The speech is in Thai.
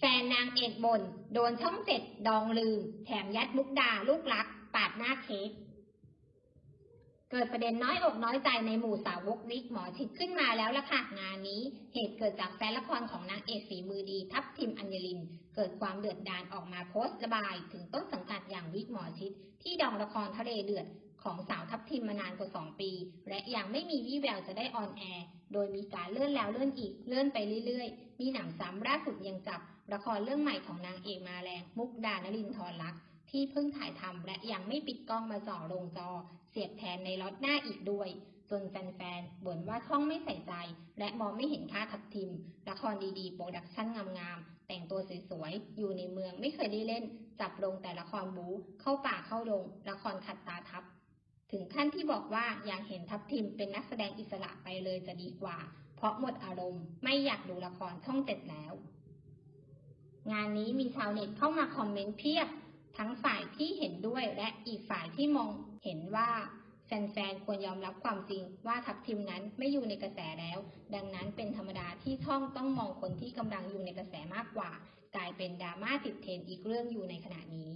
แฟนนางเอกบน โดนช่องเจ็ดดองลืม แถมยัดมุกดาลูกรัก ปาดหน้าเค้กเกิดประเด็นน้อยอกน้อยใจในหมู่สาวกวิกหมอชิดขึ้นมาแล้วล่ะค่ะงานนี้ เหตุเกิดจากแฟนละครของนางเอกฝีมือดีทัพทิมอัญญลิน เกิดความเดือดดาลออกมาโพสต์ระบาย ถึงต้นสังกัดอย่างวิกหมอชิดที่ดองละครทะเลเดือด ของสาวทัพทิมมานานกว่า 2 ปี และยังไม่มีวี่แววจะได้ออนแอร์ โดยมีการเลื่อนแล้วเลื่อนอีก เลื่อนไปเรื่อยๆ มีหนังซ้ำล่าสุดยังจับละครเรื่องใหม่ของนางเอกมาแรง มุกดานลินทรลักษณ์ที่เพิ่งถ่ายทำและยังไม่ปิดกล้องมาจ่อลงจอ เสียบแทนในล็อตหน้าอีกด้วย จนแฟนๆบ่นว่าช่องไม่ใส่ใจ และมองไม่เห็นค่าทับทิม ละครดีๆ โปรดักชั่นงามๆ แต่งตัวสวยๆ อยู่ในเมืองไม่เคยได้เล่น จับลงแต่ละครบู๊เข้าป่าเข้าลง ละครขัดตาทับ ถึงขั้นที่บอกว่าอยากเห็นทับทิมเป็นนักแสดงอิสระไปเลยจะดีกว่า เพราะหมดอารมณ์ไม่อยากดูละครช่องเจ็ดแล้ว งานนี้มีชาวเน็ตเข้ามาคอมเมนต์เพียบ ทั้งฝ่ายที่เห็นด้วยและอีกฝ่ายที่มองเห็นว่าแฟนๆ ควรยอมรับความจริงว่าทัพทิมนั้นไม่อยู่ในกระแสแล้ว ดังนั้นเป็นธรรมดาที่ช่องต้องมองคนที่กำลังอยู่ในกระแสมากกว่า กลายเป็นดราม่าติดเทรนอีกเรื่องอยู่ในขณะนี้